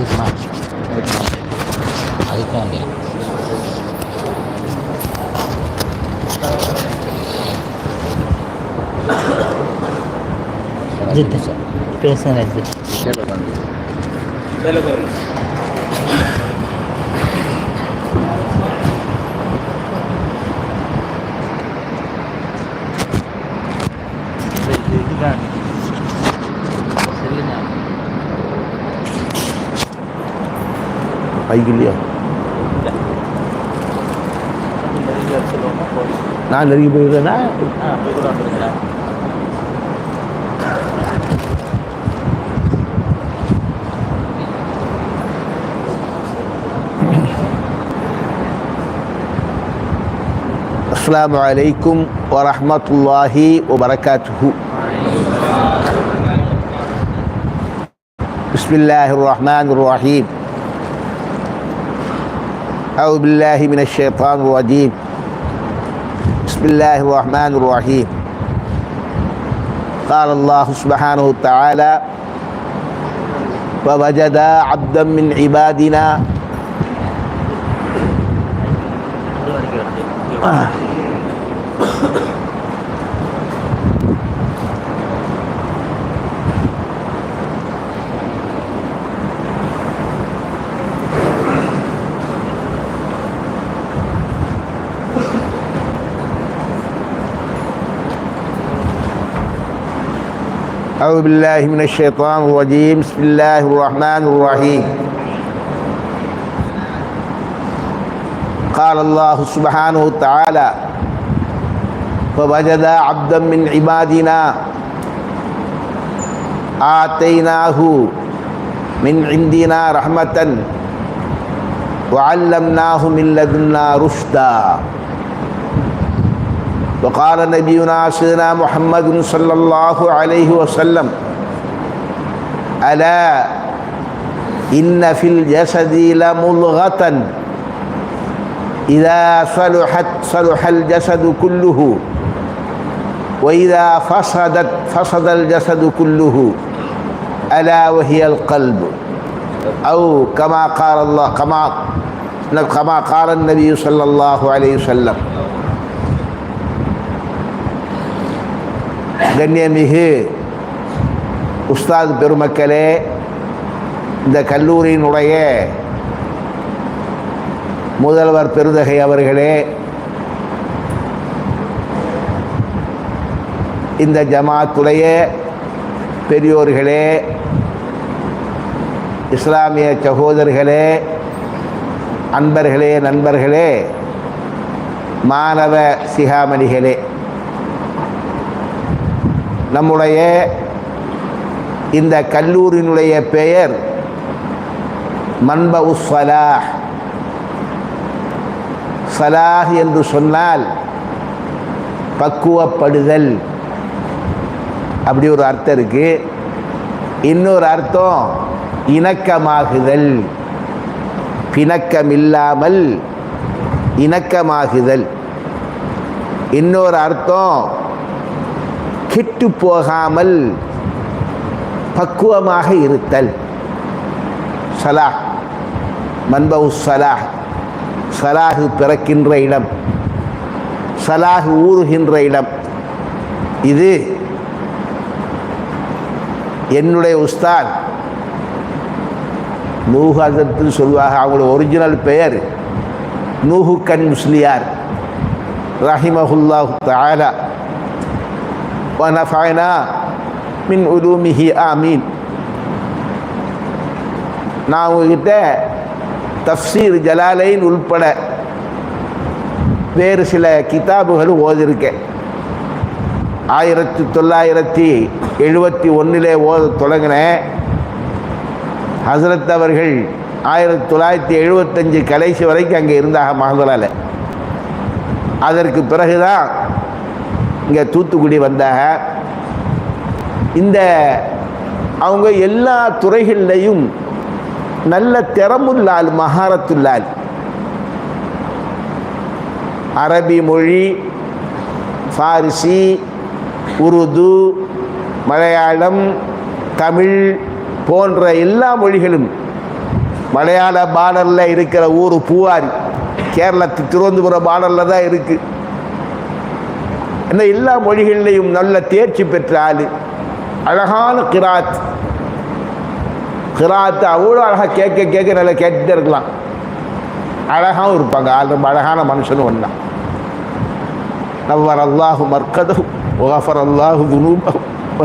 இருக்குமா அதுக்கு வேண்டிய ஜித்து சார் ஜித்து هيجي ليه؟ نعم الذي بيقول نعم. السلام عليكم ورحمة الله وبركاته. بسم الله الرحمن الرحيم. أعوذ بالله من الشيطان الرجيم. بسم الله الرحمن الرحيم. قال الله سبحانه وتعالى ووجدا عبدا من عبادنا أعوذ بالله من الشيطان الرجيم. بسم الله الرحمن الرحيم. قال الله سبحانه وتعالى فوجد عبدا من عبادنا آتيناه من عندنا رحمة وعلمناه من لدنا رشدا. وقال نبينا سيدنا محمد صلى الله عليه وسلم ألا إن في الجسد لمضغة إذا صلحت صلح الجسد كله وإذا فسدت فسد الجسد كله ألا وهي القلب. أو كما قال الله كما كما قال النبي صلى الله عليه وسلم கண்ணியமிகு உஸ்தாத் பெருமக்களே இந்த கல்லூரியினுடைய முதல்வர் பெருதகை அவர்களே இந்த ஜமாத்துடைய பெரியோர்களே இஸ்லாமிய சகோதரர்களே அன்பர்களே நண்பர்களே மாணவ சிகாமணிகளே நம்முடைய இந்த கல்லூரியினுடைய பெயர் மன்ப உஸ்வலாஹ் சலாஹ் என்று சொன்னால் பக்குவப்படுதல். அப்படி ஒரு அர்த்தம் இருக்கு. இன்னொரு அர்த்தம் இணக்கமாகுதல். பிணக்கம் இல்லாமல் இணக்கமாகுதல். இன்னொரு அர்த்தம் கெட்டு போகாமல் பக்குவமாக இருத்தல். சலாஹ். மன்பவு சலாஹ். சலாஹு பிறக்கின்ற இடம். சலாஹு ஊறுகின்ற இடம். இது என்னுடைய உஸ்தாத் நூஹத்தில் சொல்வாக அவங்களோட ஒரிஜினல் பெயர் நூஹு கண் முஸ்லியார். ரஹிமஹுல்லாஹு தாலா ونفعنا من علومه آمين நான் உங்ககிட்ட தஃப்சீர் ஜலாலைன் உள்பட வேறு சில கிதாபுகளும் ஓதிருக்கேன் ஆயிரத்தி தொள்ளாயிரத்தி எழுபத்தி ஒன்றிலே ஓத தொடங்கினேன் ஹசரத் அவர்கள் ஆயிரத்தி தொள்ளாயிரத்தி எழுபத்தஞ்சு கடைசி வரைக்கும் அங்கே இருந்தாங்க மகதலால் அதற்கு பிறகுதான் இங்கே தூத்துக்குடி வந்தாங்க. இந்த அவங்க எல்லா துறைகள்லையும் நல்ல திறமுள்ளால் மகாரத்துள்ளால். அரபி மொழி ஃபாரிசி உருது மலையாளம் தமிழ் போன்ற எல்லா மொழிகளும் மலையாள பார்டரில் இருக்கிற ஊர் பூவாரி. கேரளத்து திருவனந்தபுரம் பார்டரில் தான் இருக்குது அந்த எல்லா மொழிகளிலையும் நல்ல தேர்ச்சி பெற்ற ஆள். அழகான கிராத். கிராத்து அவ்வளோ அழகாக கேட்க கேட்க நல்லா கேட்டுட்டே இருக்கலாம். அழகாகவும் இருப்பாங்க. ஆள் ரொம்ப அழகான மனுஷனும் ஒன்றா நவ்வர் அல்லாஹு மர்க்கதஹு வஃபர் அல்லாஹு துனூபஹு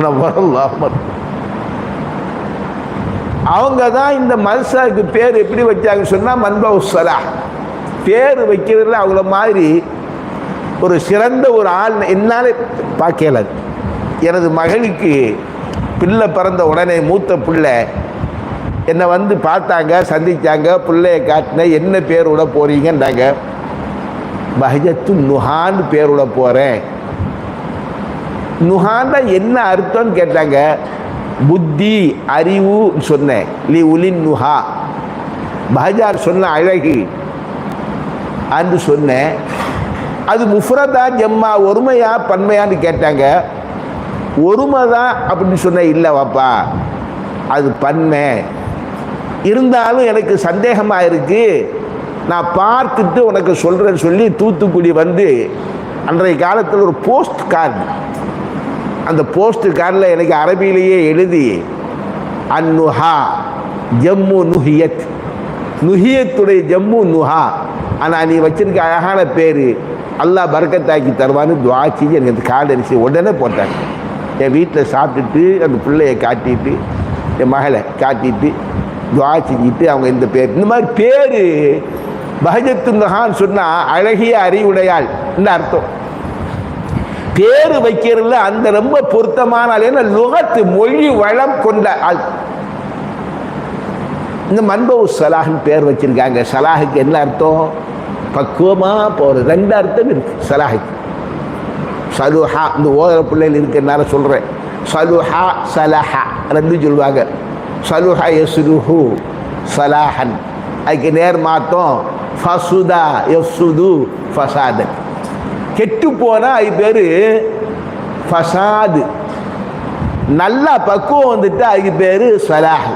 நவ்வர் அல்லாஹு மர். அவங்க தான் இந்த மல்சாவுக்கு பேர் எப்படி வச்சாங்கன்னு சொன்னால் மன்பவு பேர் வைக்கிறதுல அவங்கள மாதிரி ஒரு சிறந்த ஒரு ஆள் என்னால் பார்க்கல. எனது மகளுக்கு பிள்ளை பிறந்த உடனே மூத்த பிள்ளை. என்னை வந்து பார்த்தாங்க சந்தித்தாங்க பிள்ளைய காட்டின என்ன பேர் விட போறீங்கன்றாங்க பஹஜத்து நுஹான்னு பேர் விட போகிறேன் நுஹான்னா என்ன அர்த்தம்னு கேட்டாங்க. புத்தி அறிவு சொன்னேன். லி உலின் நுஹா. பஹஜார் சொன்ன அழகு. அன்று சொன்னேன். அது முஃப்ரதா ஜம்மா ஒருமையா பன்மையான்னு கேட்டாங்க. ஒருமை தான் அப்படின்னு சொன்னேன் இல்லை வாப்பா அது பன்மை. இருந்தாலும் எனக்கு சந்தேகமாக இருக்கு. நான் பார்த்துட்டு உனக்கு சொல்கிறேன்னு சொல்லி தூத்துக்குடி வந்து அன்றைய காலத்தில் ஒரு போஸ்ட் கார்டு அந்த போஸ்ட் கார்டில் எனக்கு அரபியிலேயே எழுதி அந்நுஹா ஜம்மு நுஹியத். நுஹியத்துடைய ஜம்மு நுஹா. ஆனால் நீ வச்சிருக்க அழகான பேர் அல்லாஹ் பறக்கத்தாக்கி தருவான்னு துவா செஞ்சு எனக்கு அந்த கார்டு அரிசி உடனே போட்டாங்க. என் வீட்டில் சாப்பிட்டுட்டு அந்த பிள்ளையை காட்டிட்டு என் மகளை காட்டிட்டு துவா செஞ்சுட்டு அவங்க இந்த பேர் இந்த மாதிரி பேர் பகஜத்துந்தகான்னு சொன்னால் அழகிய அறிவுடையாள் இந்த அர்த்தம். பேர் வைக்கிறதுல அந்த ரொம்ப பொருத்தமான ஆள் ஏன்னா லுகத்து மொழி வளம் கொண்ட ஆள். இந்த மன்பவு சலாஹ்னு பேர் வச்சிருக்காங்க. சலாஹுக்கு என்ன அர்த்தம்? பக்குவமாக போகிறது ரெண்டு அர்த்தம் இருக்குது சலாஹுக்கு சலுஹா இந்த ஓதர பிள்ளைகள் இருக்கிறனால சொல்கிறேன் சலுஹா சலஹா. ரெண்டும் சொல்லுவாங்க. சலுஹா யசுலுஹு சலாஹன். அதுக்கு நேர் மாத்தம் ஃபசுதா யசுது ஃபசாதன். கெட்டு போனால் அது பேர் ஃபசாது. நல்லா பக்குவம் வந்துட்டு அதுக்கு பேர் சலாஹ்.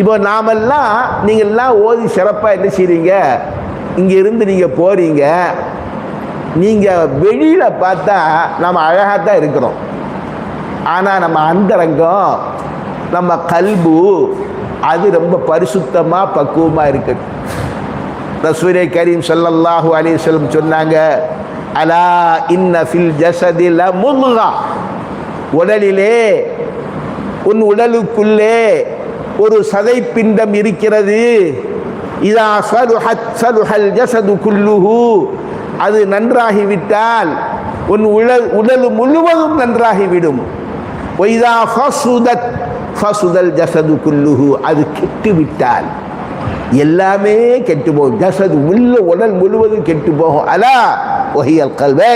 இப்போ நாமெல்லாம் நீங்கள்லாம் ஓதி சிறப்பாக என்ன செய்கிறீங்க இங்கே இருந்து நீங்கள் போகிறீங்க நீங்கள் வெளியில் பார்த்தா நம்ம அழகாக தான் இருக்கிறோம். ஆனால் நம்ம அந்தரங்கம் நம்ம கல்பு அது ரொம்ப பரிசுத்தமாக பக்குவமாக இருக்குது. ரசூரே கரீம் ஸல்லல்லாஹு அலி வஸல்லம் சொன்னாங்க அலா இன்ன ஃபில் ஜசதில் முல்லா உடலிலே உன் உடலுக்குள்ளே ஒரு சதை பிண்டம் இருக்கிறது. இதா சலுஹத் சலுஹல் ஜசது குல்லுஹு. அது நன்றாகிவிட்டால் உன் உடல் உடல் முழுவதும் நன்றாகிவிடும். ஒய்தா ஃபசுதத் ஃபசுதல் ஜசது குல்லுஹு. அது கெட்டுவிட்டால் எல்லாமே கெட்டு போகும் ஜசது உள்ள உடல் முழுவதும் கெட்டு போகும் அலா ஒஹியல் கல்வை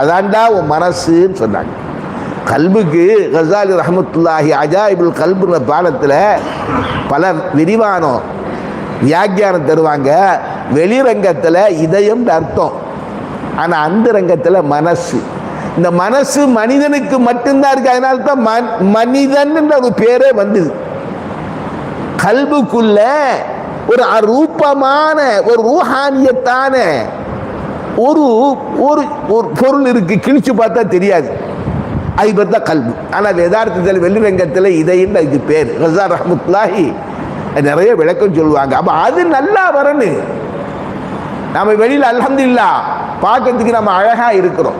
அதான்டா உன் மனசுன்னு சொன்னாங்க. கல்புக்கு கசாலி ரஹமத்துல்லாஹி அஜாயிபுல் கல்புன்ற பாடத்தில் பல விரிவானோம் வியாக்கியானம் தருவாங்க. வெளிரங்கத்தில் இதயம் அர்த்தம். ஆனால் அந்த ரங்கத்தில் மனசு. இந்த மனசு மனிதனுக்கு மட்டும்தான் இருக்கு. அதனால தான் மனிதன் ஒரு பேரே வந்தது. கல்புக்குள்ள ஒரு அரூபமான ஒரு ரூஹானியத்தான ஒரு ஒரு ஒரு பொருள் இருக்கு. கிழிச்சு பார்த்தா தெரியாது. அது பார்த்தா தான் கல்பு. ஆனால் யதார்த்தத்தில் வெளிரங்கத்தில் இதைன்னு அதுக்கு பேர். ஹசார் ரஹமத்துல்லாஹி நிறைய விளக்கம் சொல்லுவாங்க. அப்போ அது நல்லா வரணும். நம்ம வெளியில் அல்ஹம்துலில்லா பார்க்கறதுக்கு நம்ம அழகாக இருக்கிறோம்.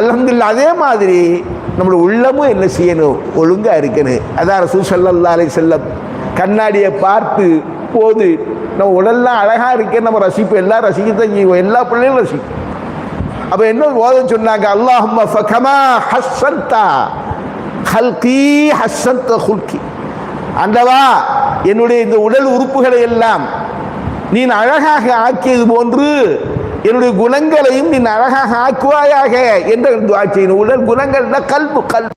அல்ஹம்துலில்லா அதே மாதிரி நம்மளோட உள்ளமும் என்ன செய்யணும்? ஒழுங்காக இருக்கணும். அதான் ரசூல் ஸல்லல்லாஹு அலைஹி செல்லம் கண்ணாடியை பார்த்து போது நம்ம உடல்லாம் அழகாக இருக்கேன்னு நம்ம ரசிப்போம். எல்லாம் ரசிக்கத்தான் செய்வோம். எல்லா பிள்ளைகளும் ரசிக்கும். அப்போ என்ன ஓத சொன்னாங்க? அல்லாஹம்மா ஃபகமா ஹஸ்ஸன்தா ஹல்கி ஹஸ்ஸந்த ஹுல்கி. அந்தவா என்னுடைய இந்த உடல் உறுப்புகளை எல்லாம் நீ அழகாக ஆக்கியது போன்று என்னுடைய குணங்களையும் நீ அழகாக ஆக்குவாயாக என்று துவா செய்யணும் உடல் குணங்கள் கல்பு கல்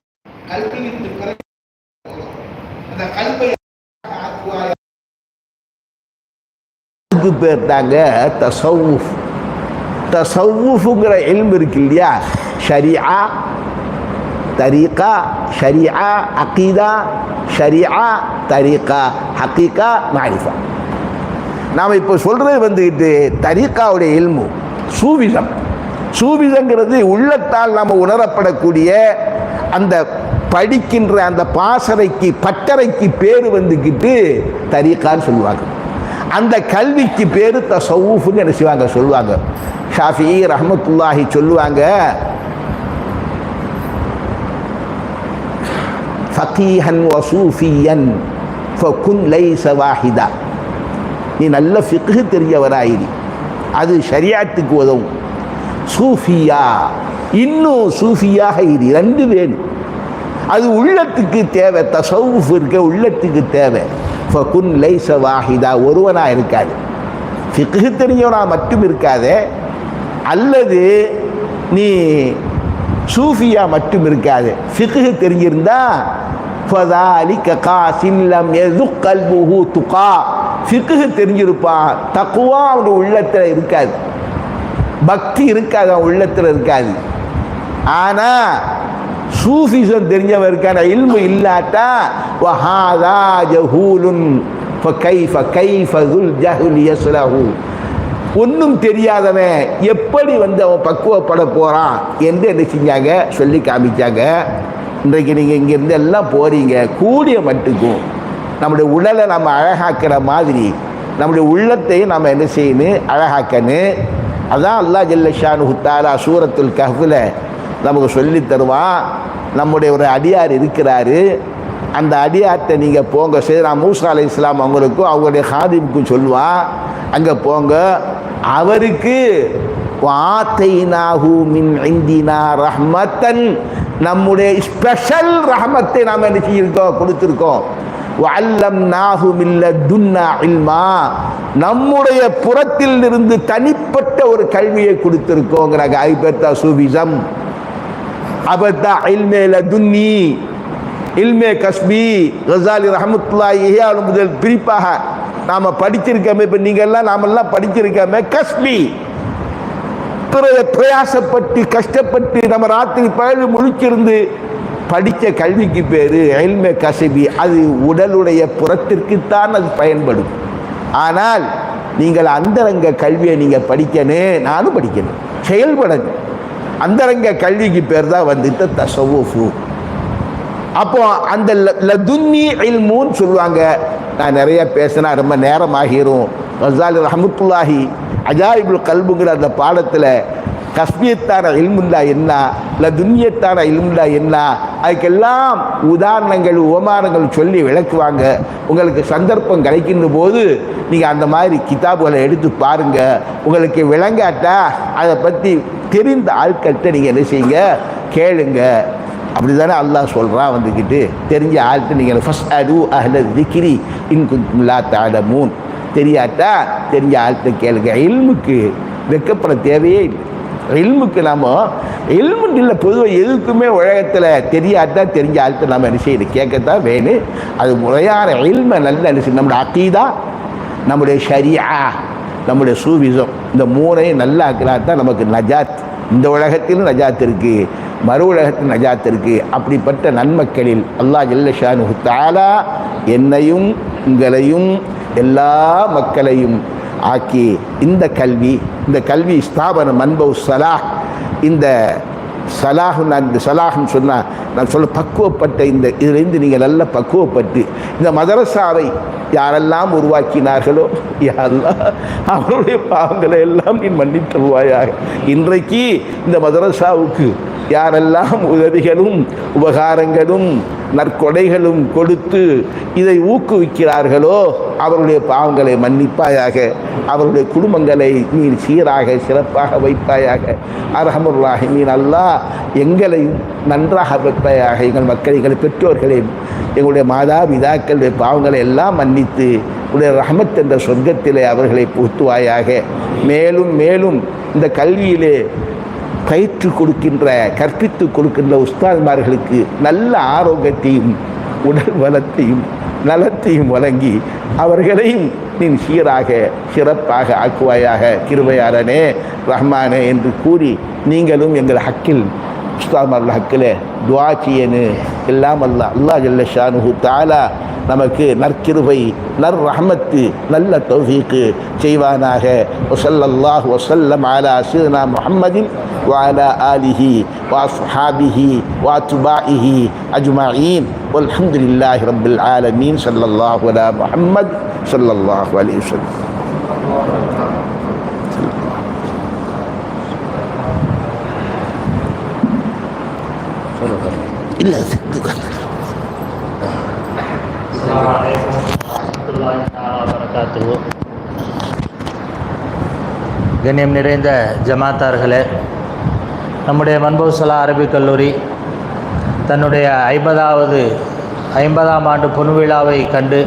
அதுக்கு பேர் தாங்க தசவுஃப். தசவுஃபுங்கிற எல்ம் இருக்கு இல்லையா? ஷரியா தரீகா ஷரியா அகீதா ஷரியா தரீகா ஹக்கீகா மாரிஃபா நாம் இப்போ சொல்கிறது வந்துக்கிட்டு தரீக்காவுடைய இல்மு சூவிசம் சூவிசங்கிறது உள்ளத்தால் நாம் உணரப்படக்கூடிய அந்த படிக்கின்ற அந்த பாசறைக்கு பட்டறைக்கு பேர் வந்துக்கிட்டு தரீக்கான்னு சொல்லுவாங்க. அந்த கல்விக்கு பேர் தசவுஃபுன்னு என்ன செய்வாங்க சொல்லுவாங்க. ஷாஃபி ரஹமத்துல்லாஹி சொல்லுவாங்க ஃபகீஹன் வசூஃபியன் ஃபகுன் லைச வாஹிதா. நீ நல்ல ஃபிக்கு தெரியவராயிரி அது ஷரியாத்துக்கு உதவும். சூஃபியா இன்னும் சூஃபியாக இரு ரெண்டு வேணும் அது உள்ளத்துக்கு தேவை தசவுஃப் இருக்க உள்ளத்துக்கு தேவை. ஃபகுன் லைச வாஹிதா ஒருவனாக இருக்காது. ஃபிக்கு தெரிஞ்சவனா மட்டும் இருக்காதே அல்லது நீ சூஃபியா மட்டும் இருக்காது. ஃபிக்ஹு தெரிஞ்சிருந்தா ஃபதாலிக காசின் லம் கல்புஹு துகா. ஃபிக்ஹு தெரிஞ்சிருப்பான் தக்குவா அவன் உள்ளத்தில் இருக்காது. பக்தி இருக்காது அவன் உள்ளத்தில் இருக்காது. ஆனால் சூஃபிசம் தெரிஞ்சவன் இருக்கான. இல்மு இல்லாட்டா வஹாதா ஜஹூலுன் ஃபகைஃப கைஃப துல் ஜஹுல் யஸ்லஹு. ஒன்றும் தெரியாதவன் எப்படி வந்து அவன் பக்குவப்பட போகிறான் என்று என்ன செஞ்சாங்க? சொல்லி காமிச்சாங்க. இன்றைக்கு நீங்கள் இங்கேருந்து எல்லாம் போகிறீங்க கூடிய மட்டுக்கும் நம்முடைய உடலை நம்ம அழகாக்கிற மாதிரி நம்முடைய உள்ளத்தையும் நம்ம என்ன செய்யணும்? அழகாக்கணும். அதான் அல்லா ஜல்லஷானு ஹுத்தாரா சூரத்துல் கஹ்ஃபில் நமக்கு சொல்லி தருவான். நம்முடைய ஒரு அடியார் இருக்கிறாரு. அந்த அடியார்கிட்ட நீங்கள் போங்க. சரி நான் மூசா அலி இஸ்லாம் அவங்களுக்கும் அவங்களுடைய ஹாதிமுக்கும் சொல்லுவான். அங்கே போங்க. அவருக்கு வாத்தைனாஹு மின் ஐந்தினா ரஹ்மத்தன். நம்முடைய ஸ்பெஷல் ரஹமத்தை நாம் என்ன செஞ்சிருக்கோம் கொடுத்துருக்கோம். வல்லம் நாகுமில்ல துன்னா இல்மா. நம்முடைய புறத்தில் இருந்து தனிப்பட்ட ஒரு கல்வியை கொடுத்துருக்கோங்கிறாங்க ஐபத்தா சூபிசம். அபத்தா இல்மேல துன்னி இல்மே கஸ்பி ரசாலி ரஹமத்துல்லா ஏ முதல் பிரிப்பாக நாம் படிச்சிருக்கோமே இப்போ நீங்கள்லாம் நாமெல்லாம் படிச்சிருக்கோமே கஸ்மி பிறகு பிரயாசப்பட்டு கஷ்டப்பட்டு நம்ம ராத்திரி பகல் முழிச்சிருந்து படித்த கல்விக்கு பேர் எல்மே கசபி. அது உடலுடைய புறத்திற்குத்தான் அது பயன்படும். ஆனால் நீங்கள் அந்தரங்க கல்வியை நீங்கள் படிக்கணும் நானும் படிக்கணும். செயல்படணும். அந்தரங்க கல்விக்கு பேர் தான் வந்துட்டு தசவுஃபு. அப்போ அந்த ல- லதுன்னி இல்முன்னு சொல்லுவாங்க. நான் நிறைய பேசினா ரொம்ப நேரம் ஆகிரும் ரசாலி ரஹமத்துல்லாஹி அஜாயிபுல் கல்புங்கிற அந்த பாடத்தில் கஸ்மியத்தான இல்முல்லா என்ன? லதுன்யத்தான இல்முல்லா என்ன? அதுக்கெல்லாம் உதாரணங்கள் உபமானங்கள் சொல்லி விளக்குவாங்க. உங்களுக்கு சந்தர்ப்பம் கிடைக்கின்ற போது நீங்கள் அந்த மாதிரி கிதாபுகளை எடுத்து பாருங்கள் உங்களுக்கு விளங்காட்டா அதை பற்றி தெரிந்த ஆட்கள்கிட்ட நீங்கள் என்ன செய்யுங்க? கேளுங்கள் அப்படி தானே அல்லாஹ் சொல்கிறான் வந்துக்கிட்டு. தெரிஞ்ச ஆள்கிட்ட நீங்கள் ஃபஸ்ட் அடு அஹ்ல திக்ரி இன்குல்லா தாடமூன் தெரியாட்டா? தெரிஞ்ச ஆள்கிட்ட கேளுங்க. எல்முக்கு வெக்கப்பட தேவையே இல்லை. எல்முக்கு நாம் இல்முன்னு இல்லை பொதுவாக எதுக்குமே உலகத்தில் தெரியாட்டா தெரிஞ்ச ஆள்கிட்ட நம்ம என்ன செய்யணும் கேட்கத்தான் வேணும் அது முறையான எல்மை நல்ல என்ன செய்யணும் நம்முடைய அக்கீதா நம்முடைய ஷரியா நம்முடைய சூவிசம் இந்த மூணையும் நல்லா தான் நமக்கு நஜாத். இந்த உலகத்திலும் நஜாத் இருக்குது மறு உலகத்தின் நஜாத் அப்படிப்பட்ட நன்மக்களில் அல்லாஹ் ஜல்லஷானு தாலா என்னையும் உங்களையும் எல்லா மக்களையும் ஆக்கி இந்த கல்வி இந்த கல்வி ஸ்தாபனம் அன்பவு சலாஹ் இந்த சலாஹு நான் இந்த சலாஹ்னு சொன்னால் நான் சொல்ல பக்குவப்பட்ட இந்த இதிலிருந்து நீங்கள் நல்ல பக்குவப்பட்டு இந்த மதரசாவை யாரெல்லாம் உருவாக்கினார்களோ யாரெல்லாம் அவருடைய பாவங்களை எல்லாம் நீ மன்னித்தருவாயாக இன்றைக்கு இந்த மதரசாவுக்கு யாரெல்லாம் உதவிகளும் உபகாரங்களும் நற்கொடைகளும் கொடுத்து இதை ஊக்குவிக்கிறார்களோ அவருடைய பாவங்களை மன்னிப்பாயாக அவருடைய குடும்பங்களை நீ சீராக சிறப்பாக வைப்பாயாக. அரஹமுல்லாஹி நீ நல்லா எங்களையும் நன்றாக வைப்பாயாக. எங்கள் மக்கள் எங்கள் பெற்றோர்களையும் எங்களுடைய மாதா பிதாக்களுடைய பாவங்களை எல்லாம் மன்னித்து உடைய ரஹமத் என்ற சொர்க்கத்திலே அவர்களை புகுத்துவாயாக மேலும் மேலும் இந்த கல்வியிலே பயிற்று கொடுக்கின்ற கற்பித்து கொடுக்கின்ற உஸ்தாத்மார்களுக்கு நல்ல ஆரோக்கியத்தையும் உடல் வளத்தையும் நலத்தையும் வழங்கி அவர்களையும் நீ சீராக சிறப்பாக ஆக்குவாயாக கிருபையாளனே ரஹ்மானே என்று கூறி நீங்களும் எங்கள் ஹக்கில் உஸ்தாதுமார்கள் ஹக்கில் துவாச்சியனு எல்லாம் அல்ல அல்லாஹ் ஜல்ல ஷானுஹு தாலா நமக்கு நற்கிருபை நர் ரஹமத்து நல்ல தௌஃபீக்கு செய்வானாக வசல்லல்லாஹு வசல்லம் அலா சீனா முஹம்மதின் وعلى آله وأصحابه وأتباعه أجمعين والحمد لله رب العالمين صلى الله على محمد صلى الله عليه وسلم إلا ذكرك கண்ணியம் நிறைந்த ஜமாத்தார்களே நம்முடைய மன்பவுசலா அரபிக் கல்லூரி தன்னுடைய ஐம்பதாவது ஐம்பதாம் ஆண்டு பொன்விழாவை கண்டு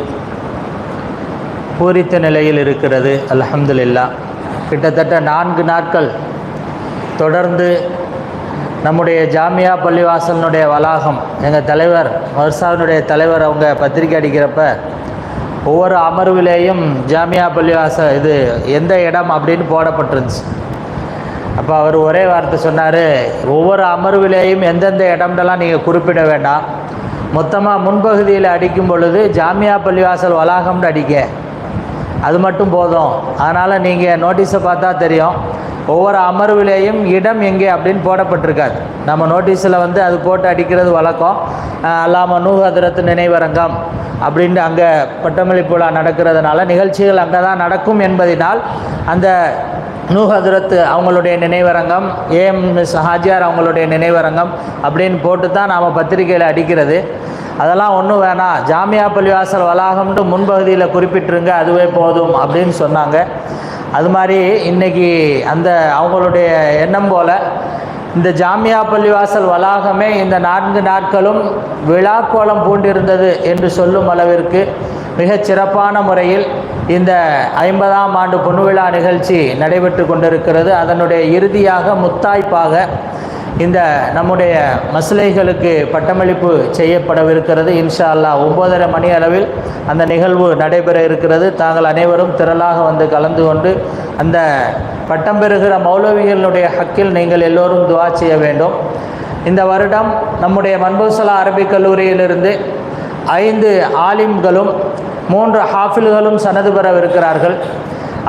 பூரித்த நிலையில் இருக்கிறது அல்ஹம்துலில்லா கிட்டத்தட்ட நான்கு நாட்கள் தொடர்ந்து நம்முடைய ஜாமியா பள்ளிவாசலினுடைய வளாகம் எங்கள் தலைவர் மர்சாவினுடைய தலைவர் அவங்க பத்திரிக்கை அடிக்கிறப்ப ஒவ்வொரு அமர்விலேயும் ஜாமியா பள்ளிவாசல் இது எந்த இடம் அப்படின்னு போடப்பட்டிருந்துச்சு. அப்போ அவர் ஒரே வார்த்தை சொன்னார் ஒவ்வொரு அமர்விலேயும் எந்தெந்த இடம்லாம் நீங்கள் குறிப்பிட வேண்டாம். மொத்தமாக முன்பகுதியில் அடிக்கும் பொழுது ஜாமியா பள்ளிவாசல் வளாகம்னு அடிக்க அது மட்டும் போதும். அதனால் நீங்கள் நோட்டீஸை பார்த்தா தெரியும். ஒவ்வொரு அமர்விலேயும் இடம் எங்கே அப்படின்னு போடப்பட்டிருக்காது. நம்ம நோட்டீஸில் வந்து அது போட்டு அடிக்கிறது வழக்கம். அல்லாமல் அல்லாம நினைவரங்கம் அப்படின்ட்டு அங்கே பட்டமளிப்பு விழா நடக்கிறதுனால நிகழ்ச்சிகள் அங்கே தான் நடக்கும் என்பதினால் அந்த நூஹதரத்து அவங்களுடைய நினைவரங்கம் ஏஎம் மிஸ் ஹாஜியார் அவங்களுடைய நினைவரங்கம் அப்படின்னு போட்டு தான் நாம் பத்திரிக்கையில் அடிக்கிறது. அதெல்லாம் ஒன்றும் வேணாம் ஜாமியா பள்ளிவாசல் வளாகம்னு முன்பகுதியில் குறிப்பிட்டிருங்க அதுவே போதும் அப்படின்னு சொன்னாங்க. அது மாதிரி இன்றைக்கி அந்த அவங்களுடைய எண்ணம் போல் இந்த ஜாமியா பள்ளிவாசல் வளாகமே இந்த நான்கு நாட்களும் விழாக்கோலம் பூண்டிருந்தது என்று சொல்லும் அளவிற்கு மிகச் சிறப்பான முறையில் இந்த ஐம்பதாம் ஆண்டு பொன்விழா நிகழ்ச்சி நடைபெற்று கொண்டிருக்கிறது. அதனுடைய இறுதியாக முத்தாய்ப்பாக இந்த நம்முடைய மசிலைகளுக்கு பட்டமளிப்பு செய்யப்படவிருக்கிறது. இன்ஷா அல்லா ஒம்பதரை மணி அளவில் அந்த நிகழ்வு நடைபெற இருக்கிறது. தாங்கள் அனைவரும் திரளாக வந்து கலந்து கொண்டு அந்த பட்டம் பெறுகிற மௌலவிகளுடைய ஹக்கில் நீங்கள் எல்லோரும் துவா செய்ய வேண்டும். இந்த வருடம் நம்முடைய மன்பூசலா அரபிக் கல்லூரியிலிருந்து ஐந்து ஆலிம்களும் மூன்று ஹாஃபில்களும் சனது பெறவிருக்கிறார்கள்.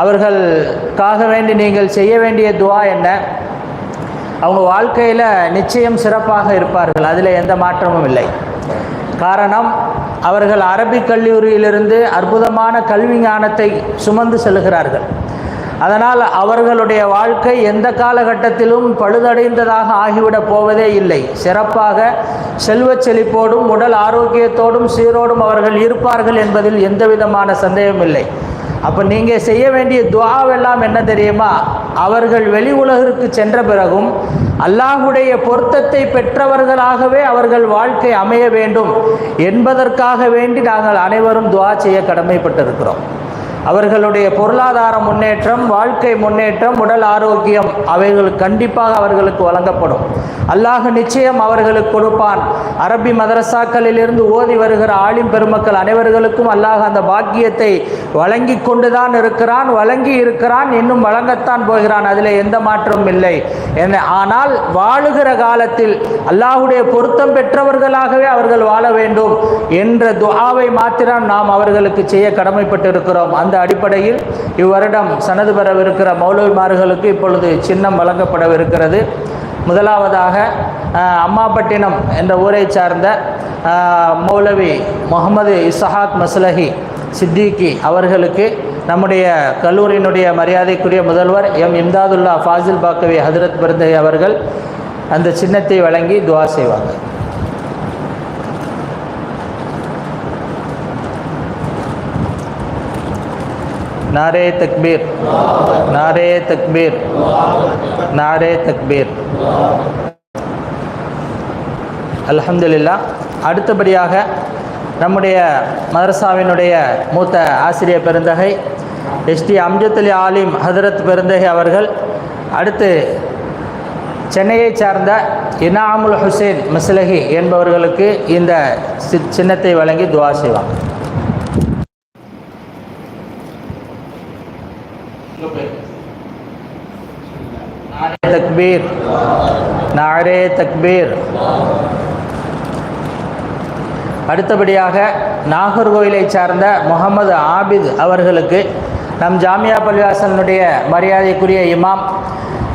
அவர்களுக்காக வேண்டி நீங்கள் செய்ய வேண்டிய துவா என்ன? அவங்க வாழ்க்கையில் நிச்சயம் சிறப்பாக இருப்பார்கள். அதில் எந்த மாற்றமும் இல்லை. காரணம் அவர்கள் அரபிக் கல்லூரியிலிருந்து அற்புதமான கல்வி ஞானத்தை சுமந்து செல்கிறார்கள். அதனால் அவர்களுடைய வாழ்க்கை எந்த காலகட்டத்திலும் பழுதடைந்ததாக ஆகிவிடப் போவதே இல்லை. சிறப்பாக செல்வச் செழிப்போடும் உடல் ஆரோக்கியத்தோடும் சீரோடும் அவர்கள் இருப்பார்கள் என்பதில் எந்தவிதமான சந்தேகமில்லை. சந்தேகமும் இல்லை அப்போ நீங்கள் செய்ய வேண்டிய துவாவெல்லாம் என்ன தெரியுமா? அவர்கள் வெளி உலகிற்கு சென்ற பிறகும் அல்லாஹுடைய பொருத்தத்தை பெற்றவர்களாகவே அவர்கள் வாழ்க்கை அமைய வேண்டும் என்பதற்காக வேண்டி நாங்கள் அனைவரும் துவா செய்ய கடமைப்பட்டிருக்கிறோம். அவர்களுடைய பொருளாதார முன்னேற்றம் வாழ்க்கை முன்னேற்றம் உடல் ஆரோக்கியம் அவைகள் கண்டிப்பாக அவர்களுக்கு வழங்கப்படும். அல்லாஹ் நிச்சயம் அவர்களுக்கு கொடுப்பான். அரபி மதரசாக்களிலிருந்து ஓதி வருகிற ஆளும் பெருமக்கள் அனைவர்களுக்கும் அல்லாஹ் அந்த பாக்கியத்தை வழங்கி கொண்டுதான் இருக்கிறான் வழங்கி இருக்கிறான் இன்னும் வழங்கத்தான் போகிறான். அதில் எந்த மாற்றமும் இல்லை. என்ன ஆனால் வாழுகிற காலத்தில் அல்லாஹுடைய பொருத்தம் பெற்றவர்களாகவே அவர்கள் வாழ வேண்டும் என்ற துஆவை மாத்திரம் நாம் அவர்களுக்கு செய்ய கடமைப்பட்டிருக்கிறோம். அந்த அடிப்படையில் இவ்வருடம் சனது பெறவிருக்கிற மௌலவிமார்களுக்கு இப்பொழுது சின்னம் வழங்கப்படவிருக்கிறது. முதலாவதாக அம்மாபட்டினம் என்ற ஊரை சார்ந்த மௌலவி முகமது இசஹாக் மஸ்லஹி சித்திகி அவர்களுக்கு நம்முடைய கல்லூரியினுடைய மரியாதைக்குரிய முதல்வர் எம். இம்தாதுல்லா ஃபாசில் பாக்கவி ஹதரத் பிறந்தகை அவர்கள் அந்த சின்னத்தை வழங்கி துவா செய்வாங்க. நாரே தக்பீர் நாரே தக்பீர் நாரே தக்பீர் அலமதுல்லா அடுத்தபடியாக நம்முடைய மதரசாவினுடைய மூத்த ஆசிரியர் பெருந்தகை எஸ்டி அம்ஜத்துலி ஆலிம் ஹதரத் பெருந்தகை அவர்கள் அடுத்து சென்னையை சார்ந்த இனாமுல் ஹுசேன் மிஸ்லஹி என்பவர்களுக்கு இந்த சின்னத்தை வழங்கி துவா செய்வாங்க. தக்பீர். நாரே தக்பீர். அடுத்தபடியாக நாகர்கோயிலை சார்ந்த முகமது ஆபித் அவர்களுக்கு நம் ஜாமியா பள்ளிவாசனுடைய மரியாதைக்குரிய இமாம்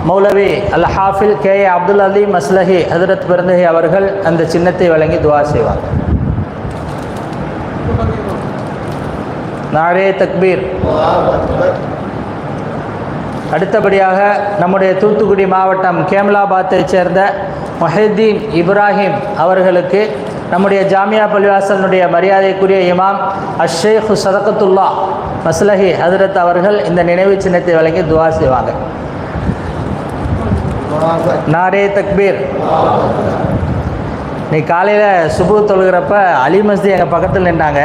மௌலவி அல் ஹாஃபில் கே அப்துல் அலி மஸ்லஹி ஹதரத் பிறந்தகி அவர்கள் அந்த சின்னத்தை வழங்கி துவா செய்வார். நாரே தக்பீர். அடுத்தபடியாக நம்முடைய தூத்துக்குடி மாவட்டம் கேமலாபாத்தை சேர்ந்த மொஹிதீன் இப்ராஹிம் அவர்களுக்கு நம்முடைய ஜாமியா பள்ளிவாசனுடைய மரியாதைக்குரிய இமாம் அஷேக் சதகத்துல்லா மஸ்லஹி ஹதரத் அவர்கள் இந்த நினைவு சின்னத்தை வழங்கி துவா செய்வாங்க. நாரே தக்பீர். நீ காலையில் சுபு தொழுகிறப்ப அலி மஸ்தி எங்கள் பக்கத்தில் நின்றாங்க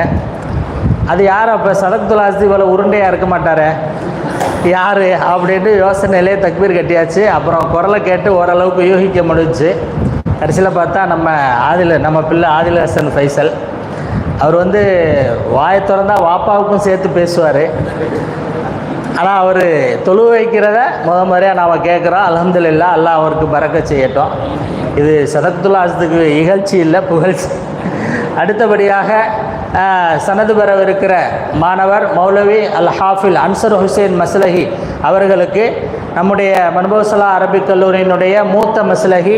அது யார் அப்போ? சதகத்துல்லா அஸ்தி போல உருண்டையாக இருக்க மாட்டாரே? யார் அப்படின்ட்டு யோசனையிலே தக்பீர் கட்டியாச்சு. அப்புறம் குரலை கேட்டு ஓரளவுக்கு யூகிக்க முடிஞ்சுச்சு கடைசியில் பார்த்தா நம்ம ஆதில நம்ம பிள்ளை ஆதில் ஹசன் ஃபைசல். அவர் வந்து வாயை திறந்தா வாப்பாவுக்கும் சேர்த்து பேசுவார். ஆனால் அவர் தொழு வைக்கிறத முத முறையாக நாம் கேட்குறோம் அலமதுல்லா அல்லாஹ் அவருக்கு பறக்க செய்யட்டும். இது சதத்துல்லா அசத்துக்கு இகழ்ச்சி இல்லை புகழ்ச்சி. அடுத்தபடியாக சனது பெறவிருக்கிற மாணவர் மௌலவி அல் ஹாஃபில் அன்சர் ஹுசேன் மஸ்லஹி அவர்களுக்கு நம்முடைய மன்போசலா அரபிக் கல்லூரியினுடைய மூத்த மஸ்லஹி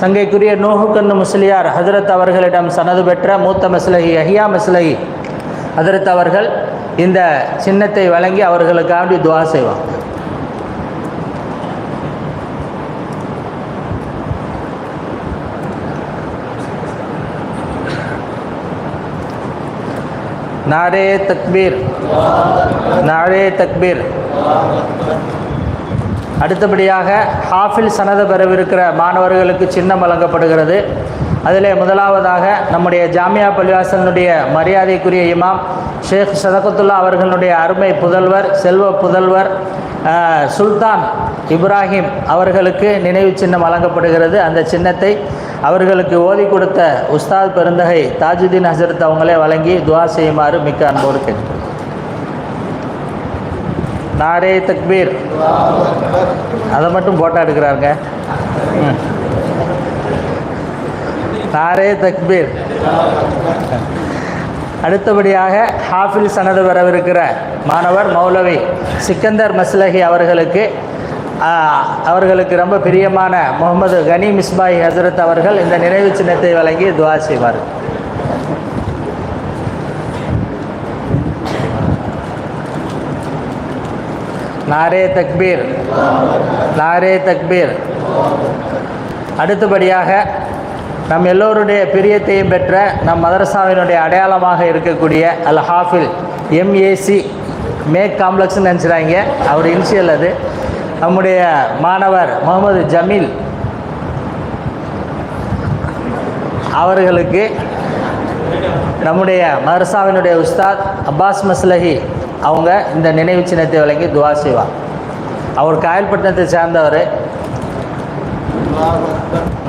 சங்கைக்குரிய நூஹுக்கன்னு முஸ்லியார் ஹதரத் அவர்களிடம் சனது பெற்ற மூத்த மஸ்லஹி அஹியா மஸ்லஹி ஹதரத் அவர்கள் இந்த சின்னத்தை வழங்கி அவர்களுக்காண்டி துவா செய்வான் நாரே தக்பீர். நாரே தக்பீர். அடுத்தபடியாக ஹாஃபில் சனத பெறவிருக்கிற மாணவர்களுக்கு சின்னம் வழங்கப்படுகிறது. அதிலே முதலாவதாக நம்முடைய ஜாமியா பள்ளிவாசலினுடைய மரியாதைக்குரிய இமாம் ஷேக் சதகத்துல்லா அவர்களுடைய அருமை புதல்வர் செல்வ புதல்வர் சுல்தான் இப்ராஹிம் அவர்களுக்கு நினைவு சின்னம் வழங்கப்படுகிறது. அந்த சின்னத்தை அவர்களுக்கு ஓதி கொடுத்த உஸ்தாத் பெருந்தகை தாஜுதீன் ஹசரத் அவங்களே வழங்கி துவா செய்யுமாறு மிக்க அன்போடு கேட்டு நாரே தக்பீர். அதை மட்டும் போட்டோ எடுக்கிறாருங்க. நாரே தக்பீர். அடுத்தபடியாக ஹாஃபில் சனது வரவிருக்கிற மாணவர் மௌலவி சிக்கந்தர் மஸ்லஹி அவர்களுக்கு அவர்களுக்கு ரொம்ப பிரியமான முகமது கனி மிஸ்பாய் ஹசரத் அவர்கள் இந்த நினைவு சின்னத்தை வழங்கி துவா செய்வார். நாரே தக்பீர் நாரே தக்பீர். அடுத்தபடியாக நம் எல்லோருடைய பிரியத்தையும் பெற்ற நம் மதரசாவினுடைய அடையாளமாக இருக்கக்கூடிய அல் ஹாஃபில் எம்ஏசி மேக் காம்ப்ளெக்ஸ்னு நினச்சிடாங்க அவர் இனிஷியல் அது. நம்முடைய மாணவர் முகமது ஜமீல் அவர்களுக்கு நம்முடைய மதரசாவினுடைய உஸ்தாத் அப்பாஸ் மஸ்லஹி அவங்க இந்த நினைவு சின்னத்தை வழங்கி துவா செய்வார். அவர் காயல்பட்டினத்தை சேர்ந்தவர்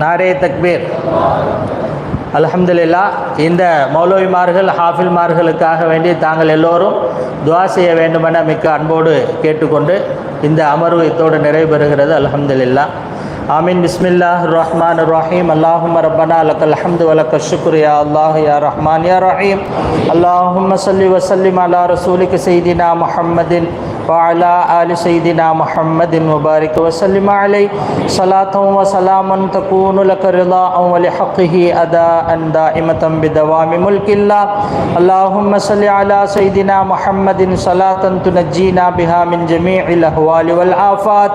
நாரே தக்பீர். அல்ஹம்துலில்லா இந்த மௌலவிமார்கள் ஹாஃபில்மார்களுக்காக வேண்டி தாங்கள் எல்லோரும் துவா செய்ய வேண்டுமென மிக்க அன்போடு கேட்டுக்கொண்டு இந்த அமர்வு இத்தோடு நிறைவு பெறுகிறது அல்ஹம்துலில்லா. ஆமீன். பிஸ்மில்லா ரஹ்மான் ரஹீம் அல்லாஹும் ரப்பனா லக்கல் ஹம்து வலக்க ஷுக்ர். யா அல்லாஹ் யா ரஹ்மான் யா ரஹீம். அல்லாஹும் சல்லி வசல்லிம் அலா ரசூலிக்கு செய்தினா முஹம்மதின் وعلى آل سيدنا محمد وبارك وسلم عليه. صلاة وسلاما تكون لك رضاء ولحقه أداء دائمة بدوام ملك الله. اللهم صل على سيدنا محمد. صلاة تنجينا بها من جميع الأهوال والآفات.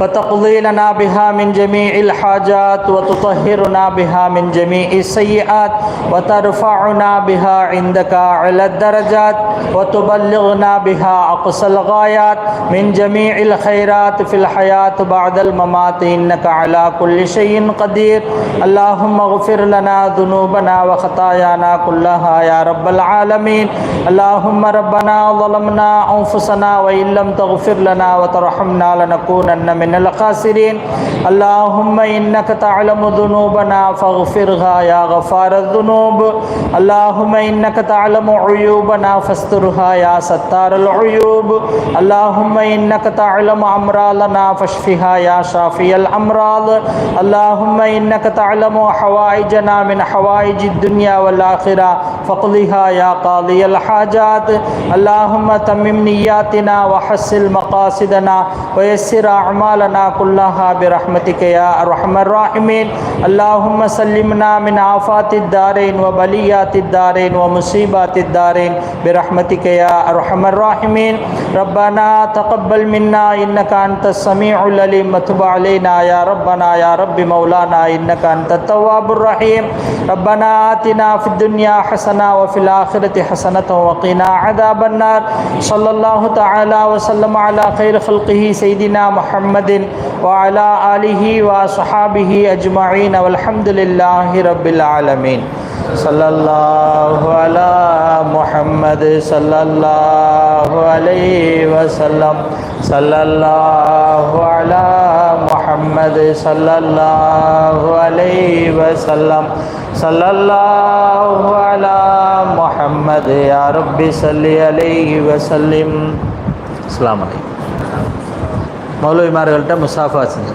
وتقضي لنا بها من جميع الحاجات وتطهرنا بها من جميع السيئات وترفعنا بها عندك على الدرجات وتبلغنا بها أقصى الغايات. من جميع الخيرات في الحياة بعد الممات إنك على كل شيء قدير. اللهم اغفر لنا ذنوبنا وخطايانا كلها يا رب العالمين. اللهم ربنا ظلمنا أنفسنا وإن لم تغفر لنا وترحمنا لنكونن من من الخاسرين. اللهم إنك تعلم ذنوبنا فاغفرها يا غفار الذنوب. اللهم إنك تعلم عيوبنا فاسترها يا ستار العيوب. اللهم إنك تعلم أمراضنا فاشفها يا شافي الأمراض. اللهم إنك تعلم حوائجنا من حوائج الدنيا والآخرة فاقضها يا قاضي الحاجات. اللهم تمم نياتنا وحسن مقاصدنا ويسر أعمالنا كلها برحمتك يا أرحم الراحمين. اللهم سلمنا من آفات الدارين وبليات الدارين ومصيبات الدارين برحمتك يا أرحم الراحمين. ربنا تقبل منا إنك أنت السميع العليم. وتب علينا يا ربنا يا رب مولانا إنك أنت التواب الرحيم. ربنا آتنا في الدنيا حسنة وفي الآخرة حسنة وقنا عذاب النار. صلى الله تعالى وسلم على خير خلقه سيدنا محمد وعلى آله وصحابه أجمعين والحمد لله رب العالمين. صلى الله على محمد صلى الله عليه وسلم. صلى الله على محمد صلى الله عليه وسلم. صلى الله على محمد يا رب صل عليه وسلم. السلام عليكم. மௌலவிமார்கள்ட்ட முசாஃபா செஞ்சு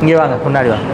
இங்கே வாங்க முன்னாடி வாங்க.